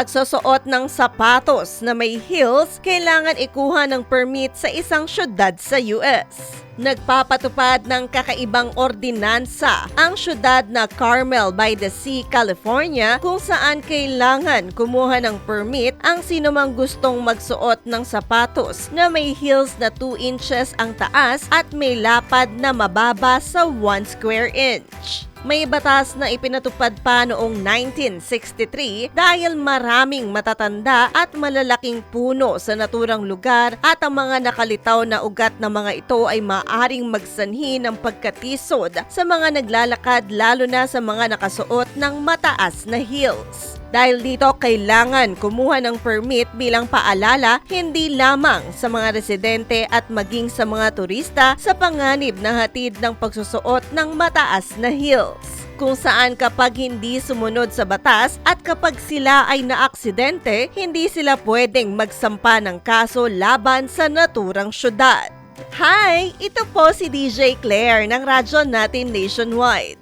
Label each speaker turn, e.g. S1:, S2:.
S1: Pagsusuot ng sapatos na may heels, kailangan ikuha ng permit sa isang syudad sa US. Nagpapatupad ng kakaibang ordinansa ang syudad na Carmel by the Sea, California kung saan kailangan kumuha ng permit ang sinumang gustong magsuot ng sapatos na may heels na 2 inches ang taas at may lapad na mababa sa 1 square inch. May batas na ipinatupad pa noong 1963 dahil maraming matatanda at malalaking puno sa naturang lugar at ang mga nakalitaw na ugat ng mga ito ay maaring magsanhi ng pagkatisod sa mga naglalakad lalo na sa mga nakasuot ng mataas na heels. Dahil dito, kailangan kumuha ng permit bilang paalala hindi lamang sa mga residente at maging sa mga turista sa panganib na hatid ng pagsusuot ng mataas na heels kung saan kapag hindi sumunod sa batas at kapag sila ay naaksidente, hindi sila pwedeng magsampa ng kaso laban sa naturang syudad. Hi! Ito po si DJ Claire ng radyo natin nationwide.